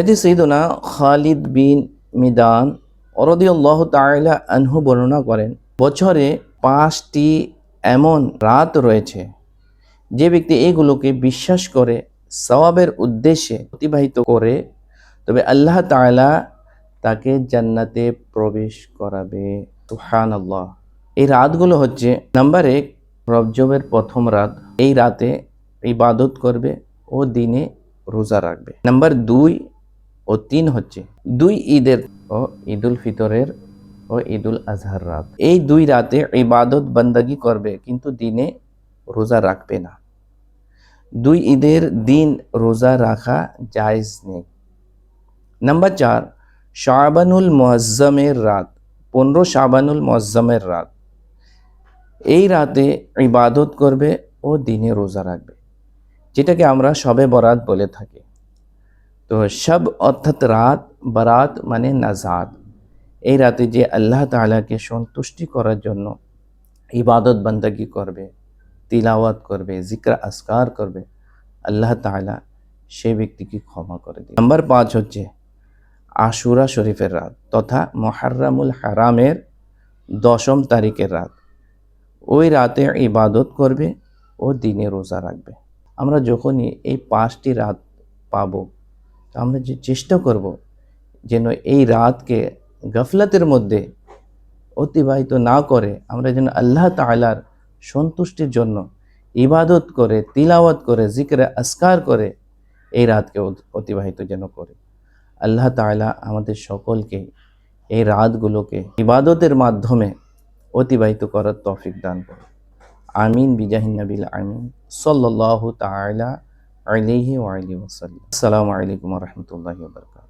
এটি সৈদনা খালিদ বিন মিদান অরদিয়াল্লাহ তাআলা আনহু বর্ণনা করেন, বছরে পাঁচটি এমন রাত রয়েছে যে ব্যক্তি এগুলোকে বিশ্বাস করে, সওয়াবের উদ্দেশ্যে অতিবাহিত করে, তবে আল্লাহ তাআলা তাকে জান্নাতে প্রবেশ করাবে। সুহান আল্লাহ এই রাতগুলো হচ্ছে, নাম্বার এক, রবজবের প্রথম রাত। এই রাতে ইবাদত করবে ও দিনে রোজা রাখবে। নাম্বার দুই ও তিন হচ্ছে। দুই ঈদের ও ঈদুল ফিতরের ও ঈদুল আজহার রাত। এই দুই রাতে ইবাদত বান্দাগি করবে, কিন্তু দিনে রোজা রাখবে না। দুই ঈদের দিন রোজা রাখা জায়জ নেই। নাম্বার চার, শাবানুল মুআজ্জমের রাত, পনেরো শাবানুল মুআজ্জমের রাত। এই রাতে ইবাদত করবে ও দিনে রোজা রাখবে, যেটাকে আমরা সবে বরাত বলে থাকি। তো সব অর্থাৎ রাত, বারাত মানে নাজাদ এই রাতে যে আল্লাহ তাআলাকে সন্তুষ্টি করার জন্য ইবাদত বান্দাগি করবে, তিলাওয়াত করবে, জিক্র আসকার করবে, আল্লাহ তাআলা সেই ব্যক্তিকে ক্ষমা করে দেবে। নাম্বার পাঁচ হচ্ছে আশুরা শরীফের রাত তথা মহারামুল হারামের দশম তারিখের রাত। ওই রাতে ইবাদত করবে ও দিনে রোজা রাখবে। আমরা যখনই এই পাঁচটি রাত পাবো তো আমরা যে চেষ্টা করব যেন এই রাতকে গফলতের মধ্যে অতিবাহিত না করে আমরা যেন আল্লাহ তাআলার সন্তুষ্টির জন্য ইবাদত করে, তিলাওয়াত করে, জিকরে আসকার করে এই রাতকে অতিবাহিত যেন করে। আল্লাহ তাআলা আমাদের সকলকে এই রাতগুলোকে ইবাদতের মাধ্যমে অতিবাহিত করার তৌফিক দান করে আমিন, বিজাহিন নবিল আমিন। সাল্লাল্লাহু তাআলা عليه وعلى وسلم السلام عليكم ورحمة الله وبركاته.